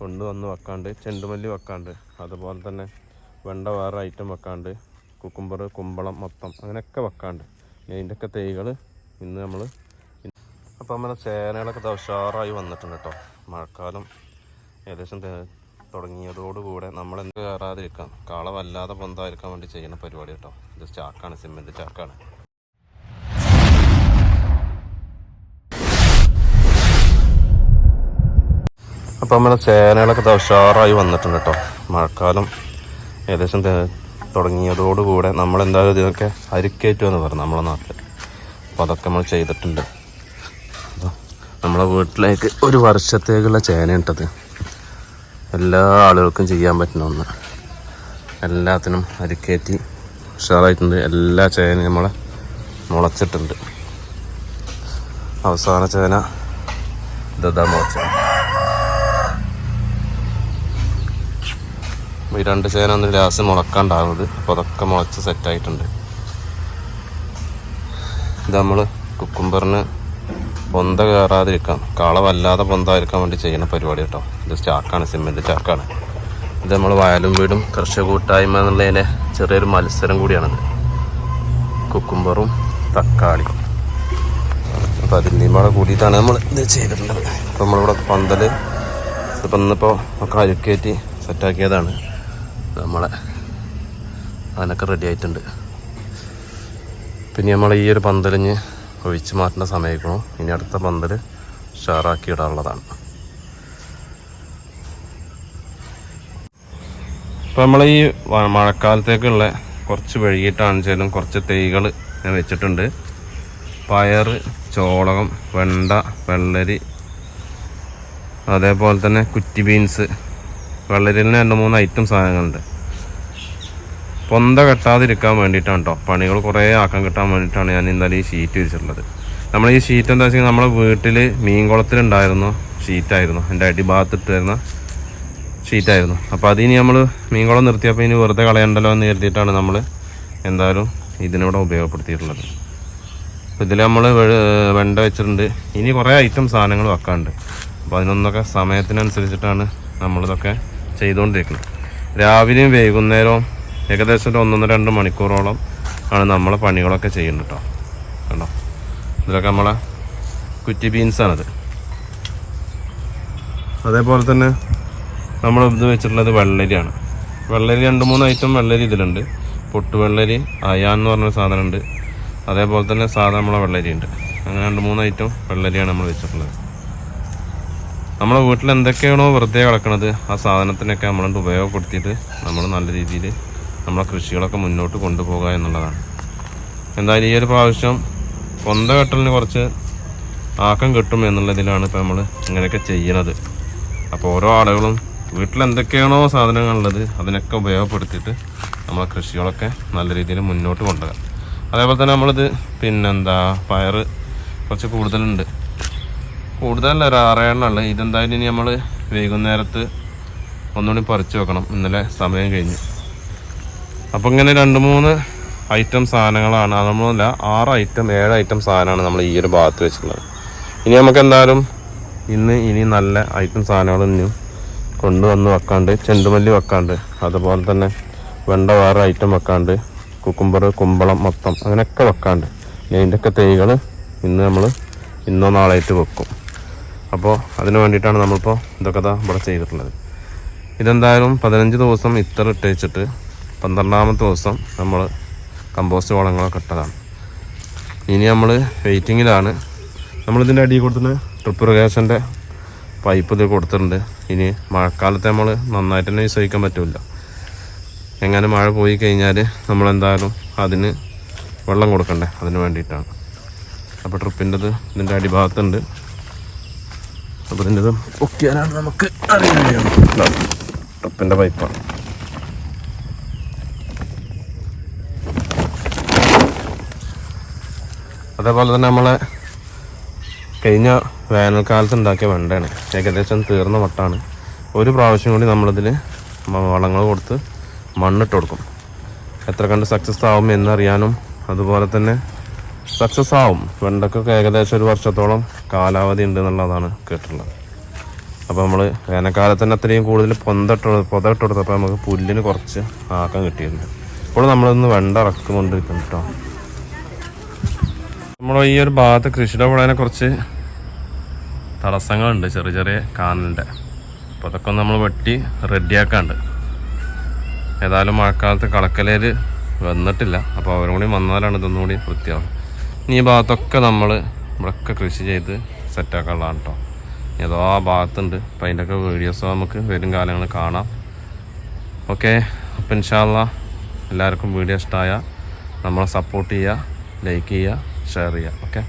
കൊണ്ടുവന്ന് വെക്കാണ്ട് ചെണ്ടുമല്ലി വെക്കാണ്ട് അതുപോലെ തന്നെ വെണ്ട വേറെ ഐറ്റം വെക്കാണ്ട് കുക്കുംബർ കുമ്പളം മൊത്തം അങ്ങനെയൊക്കെ വെക്കാണ്ട്. ഇനി അതിന്റെയൊക്കെ തൈകൾ ഇന്ന് നമ്മൾ അപ്പോൾ നമ്മുടെ ചേനകളൊക്കെ ദാ ഉഷാറായി വന്നിട്ടുണ്ട് കേട്ടോ മഴക്കാലം ഏകദേശം തുടങ്ങിയതോടുകൂടെ നമ്മൾ എന്ത് കയറാതിരിക്കാം. കാള വല്ലാതെ പൊന്താതിരിക്കാൻ വേണ്ടി ചെയ്യുന്ന പരിപാടി കേട്ടോ ഇത് ചാക്കാണ് സിമെന്റ് ചാക്കാണ്. അപ്പോൾ നമ്മുടെ ചേനകളൊക്കെ ഉഷാറായി വന്നിട്ടുണ്ട് കേട്ടോ മഴക്കാലം ഏകദേശം തുടങ്ങിയതോടുകൂടെ നമ്മൾ എന്തായാലും ഇതിനൊക്കെ അരിക്കേറ്റുമെന്ന് പറഞ്ഞു നമ്മളെ നാട്ടിൽ അപ്പോൾ അതൊക്കെ നമ്മൾ ചെയ്തിട്ടുണ്ട്. നമ്മളെ വീട്ടിലേക്ക് ഒരു വർഷത്തേക്കുള്ള ചേന ഇട്ടത് എല്ലാ ആളുകൾക്കും ചെയ്യാൻ പറ്റുന്ന ഒന്ന്. എല്ലാത്തിനും അരിക്കേറ്റി ഉഷാറായിട്ടുണ്ട്. എല്ലാ ചേനയും നമ്മളെ മുളച്ചിട്ടുണ്ട്. അവസാന ചേന ഇതാ ഈ രണ്ട് ചേന ഒന്നും ലാസ്റ്റ് മുളക്കാണ്ടാവുന്നത്. അപ്പോൾ അതൊക്കെ മുളച്ച് സെറ്റായിട്ടുണ്ട് ഇത് നമ്മൾ കുക്കുംബറിന് പൊന്ത കയറാതിരിക്കാം കാള വല്ലാതെ പൊന്താതിരിക്കാൻ വേണ്ടി ചെയ്യുന്ന പരിപാടി കേട്ടോ. ഇത് ചാക്കാണ് സിമെന്റ് ചാക്കാണ് ഇത് നമ്മൾ വയലും വീടും കർഷക കൂട്ടായ്മ എന്നുള്ളതിന്റെ ചെറിയൊരു മത്സരം കൂടിയാണിത്. കുക്കുംബറും തക്കാളി അപ്പോൾ അതിന്റെയും കൂടെ കൂടിയിട്ടാണ് നമ്മൾ ഇത് ചെയ്തിട്ടുള്ളത്. അപ്പോൾ നമ്മളിവിടെ പന്തൽ ഇപ്പം ഇന്നിപ്പോൾ ഒക്കെ അഴുക്കേറ്റി സെറ്റാക്കിയതാണ് നമ്മളെ അതിനൊക്കെ റെഡി ആയിട്ടുണ്ട്. പിന്നെ നമ്മൾ ഈ ഒരു പന്തലിഞ്ഞ് ഒഴിച്ച് മാറ്റേണ്ട സമയക്കണോ ഇനി അടുത്ത പന്തൽ ഷാറാക്കി ഇടാനുള്ളതാണ്. ഇപ്പം നമ്മൾ ഈ മഴക്കാലത്തേക്കുള്ള കുറച്ച് വൈകിട്ടാണ് വെച്ചാലും കുറച്ച് തൈകൾ ഞാൻ വെച്ചിട്ടുണ്ട്. പയർ ചോളകം വെണ്ട വെള്ളരി അതേപോലെ തന്നെ കുറ്റി ബീൻസ് വെള്ളരിയിൽ രണ്ട് മൂന്ന് ഐറ്റം സാധനങ്ങളുണ്ട്. പൊന്ത കെട്ടാതിരിക്കാൻ വേണ്ടിയിട്ടാണ് കേട്ടോ പണികൾ കുറേ ആക്കം കിട്ടാൻ വേണ്ടിയിട്ടാണ് ഞാൻ ഇന്നലെ ഈ ഷീറ്റ് വിരിച്ചിട്ടുള്ളത് നമ്മൾ ഈ ഷീറ്റ് എന്താ വെച്ചാൽ നമ്മുടെ വീട്ടിൽ മീൻകുളത്തിലുണ്ടായിരുന്നു ഷീറ്റായിരുന്നു എന്റെ അടിഭാഗത്ത് വരുന്ന ഷീറ്റായിരുന്നു അപ്പോൾ അതിന് നമ്മൾ മീൻകുളം നിർത്തിയപ്പോൾ ഇനി വെറുതെ കളയണ്ടല്ലോ എന്ന് കരുതിയിട്ടാണ് നമ്മൾ എന്തായാലും ഇതിനോട് ഉപയോഗപ്പെടുത്തിയിട്ടുള്ളത്. ഇതിൽ നമ്മൾ വെണ്ട വെച്ചിട്ടുണ്ട്. ഇനി കുറേ ഐറ്റം സാധനങ്ങൾ വെക്കാനുണ്ട്. അപ്പോൾ അതിനൊന്നൊക്കെ സമയത്തിനനുസരിച്ചിട്ടാണ് നമ്മളിതൊക്കെ ചെയ്തുകൊണ്ടിരിക്കുന്നത് രാവിലെയും വൈകുന്നേരവും ഏകദേശം ഒരു ഒന്നൊന്ന് രണ്ട് മണിക്കൂറോളം ആണ് നമ്മളെ പണികളൊക്കെ ചെയ്യുന്നത് കേട്ടോ കണ്ടോ? ഇതിലൊക്കെ നമ്മളെ കുറ്റി ബീൻസാണത് അതേപോലെ തന്നെ നമ്മൾ ഇത് വെച്ചിട്ടുള്ളത് വെള്ളരിയാണ്. വെള്ളരി രണ്ട് മൂന്ന് ഐറ്റം വെള്ളരി ഇതിലുണ്ട്. പൊട്ടുവെള്ളരി അയാൻ എന്ന് പറഞ്ഞൊരു സാധനമുണ്ട്. അതേപോലെ തന്നെ സാധാ നമ്മളെ വെള്ളരി ഉണ്ട് അങ്ങനെ രണ്ട് മൂന്ന് ഐറ്റം വെള്ളരിയാണ് നമ്മൾ വെച്ചിട്ടുള്ളത്. നമ്മളെ വീട്ടിൽ എന്തൊക്കെയാണോ വെറുതെ കിടക്കണത് ആ സാധനത്തിനൊക്കെ നമ്മൾ ഉപയോഗപ്പെടുത്തിയിട്ട് നമ്മൾ നല്ല രീതിയിൽ നമ്മളെ കൃഷികളൊക്കെ മുന്നോട്ട് കൊണ്ടുപോകുക എന്നുള്ളതാണ്. എന്തായാലും ഈ ഒരു പ്രാവശ്യം പൊന്ത കെട്ടലിന് കുറച്ച് ആക്കം കിട്ടും എന്നുള്ളതിലാണ് ഇപ്പോൾ നമ്മൾ ഇങ്ങനെയൊക്കെ ചെയ്യണത്. അപ്പോൾ ഓരോ ആളുകളും വീട്ടിൽ എന്തൊക്കെയാണോ സാധനങ്ങളുള്ളത് അതിനൊക്കെ ഉപയോഗപ്പെടുത്തിയിട്ട് നമ്മളെ കൃഷികളൊക്കെ നല്ല രീതിയിൽ മുന്നോട്ട് കൊണ്ടുപോകാം അതേപോലെ തന്നെ നമ്മളിത് പിന്നെന്താ പയർ കുറച്ച് കൂടുതലുണ്ട്. കൂടുതലല്ല ഒരു ആറേഴെണ്ണം ഉള്ളത് ഇതെന്തായാലും ഇനി നമ്മൾ വൈകുന്നേരത്ത് ഒന്നുകൂടി പറിച്ചു വെക്കണം. ഇന്നലെ സമയം കഴിഞ്ഞു. അപ്പോൾ ഇങ്ങനെ രണ്ട് മൂന്ന് ഐറ്റം സാധനങ്ങളാണ്. നമ്മളല്ല ആറ് ഐറ്റം ഏഴ് ഐറ്റം സാധനമാണ് നമ്മൾ ഈ ഒരു ഭാഗത്ത് വെച്ചിട്ടുള്ളത്. ഇനി നമുക്ക് എന്തായാലും ഇന്ന് ഇനി നല്ല ഐറ്റം സാധനങ്ങൾ ഇനിയും കൊണ്ടുവന്ന് വെക്കാണ്ട് ചെണ്ടുമല്ലി വെക്കാണ്ട് അതുപോലെ തന്നെ വെണ്ട വേറെ ഐറ്റം വെക്കാണ്ട് കുക്കുംബർ കുമ്പളം മൊത്തം അങ്ങനെയൊക്കെ വെക്കാണ്ട്. ഇതിന്റെയൊക്കെ തൈകൾ ഇന്ന് നമ്മൾ ഇന്നോ നാളായിട്ട് വെക്കും. അപ്പോൾ അതിന് വേണ്ടിയിട്ടാണ് നമ്മളിപ്പോൾ ഇതൊക്കെ ഇവിടെ ചെയ്തിട്ടുള്ളത്. ഇതെന്തായാലും പതിനഞ്ച് ദിവസം ഇത്ര ഇട്ടേച്ചിട്ട് പന്ത്രണ്ടാമത്തെ ദിവസം നമ്മൾ കമ്പോസ്റ്റ് വളങ്ങളൊക്കെ ഇട്ടതാണ്. ഇനി നമ്മൾ വെയിറ്റിങ്ങിലാണ് നമ്മളിതിന്റെ അടിയിൽ കൊടുത്തിട്ട് ട്രിപ്പ് ഇറിഗേഷന്റെ പൈപ്പ് ഇത് കൊടുത്തിട്ടുണ്ട്. ഇനി മഴക്കാലത്ത് നമ്മൾ നന്നായിട്ട് തന്നെ വിശ്വസിക്കാൻ പറ്റില്ല എങ്ങനെ മഴ പോയി കഴിഞ്ഞാൽ നമ്മളെന്തായാലും അതിന് വെള്ളം കൊടുക്കണ്ടേ? അതിന് വേണ്ടിയിട്ടാണ്. അപ്പോൾ ട്രിപ്പിന്റെത് ഇതിന്റെ അടിഭാഗത്തുണ്ട്. അപ്പോൾ ഇതിന്റെ നമുക്ക് പൈപ്പാണ് അതേപോലെ തന്നെ നമ്മളെ കഴിഞ്ഞ വേനൽക്കാലത്ത് ഉണ്ടാക്കിയ വെണ്ടയാണ്. ഏകദേശം തീർന്ന വട്ടാണ് ഒരു പ്രാവശ്യം കൂടി നമ്മളിതിൽ വളങ്ങൾ കൊടുത്ത് മണ്ണിട്ട് കൊടുക്കും. എത്ര കണ്ട് സക്സസ് ആവും എന്നറിയാനും അതുപോലെ തന്നെ സക്സസ് ആവും. വെണ്ടക്കൊക്കെ ഏകദേശം ഒരു വർഷത്തോളം കാലാവധി ഉണ്ട് എന്നുള്ളതാണ് കേട്ടിട്ടുള്ളത്. അപ്പോൾ നമ്മൾ വേനൽക്കാലത്ത് തന്നെ അത്രയും കൂടുതൽ പൊന്തട്ട് പൊതട്ട് കൊടുത്തപ്പോൾ നമുക്ക് പുല്ലിന് കുറച്ച് ആക്കം കിട്ടിയിട്ടുണ്ട്. ഇപ്പോൾ നമ്മളൊന്ന് വെണ്ട ഇറക്കുകൊണ്ടിരിക്കുന്നു കേട്ടോ നമ്മൾ ഈ ഒരു ഭാഗത്ത് കൃഷിയുടെ കുറച്ച് തടസ്സങ്ങളുണ്ട് ചെറിയ ചെറിയ കാനലിന്റെ അപ്പോൾ അതൊക്കെ നമ്മൾ വെട്ടി റെഡിയാക്കാണ്ട്. ഏതായാലും മഴക്കാലത്ത് കളക്കലേര് വന്നിട്ടില്ല. അപ്പോൾ അവരും കൂടി വന്നാലാണ് ഇതൊന്നും കൂടി വൃത്തിയാവും ഇനി ഈ ഭാഗത്തൊക്കെ നമ്മൾ ഇവിടെയൊക്കെ കൃഷി ചെയ്ത് സെറ്റാക്കാനുള്ളതാണ് കേട്ടോ ഏതോ ആ ഭാഗത്തുണ്ട്. അപ്പോൾ അതിന്റെയൊക്കെ വീഡിയോസ് നമുക്ക് വരും കാലങ്ങൾ കാണാം. ഓക്കെ അപ്പം ഇൻഷാല്ല എല്ലാവർക്കും വീഡിയോ ഇഷ്ടമായ നമ്മളെ സപ്പോർട്ട് ചെയ്യുക ലൈക്ക് ചെയ്യുക ഷെയർ ചെയ്യുക. ഓക്കെ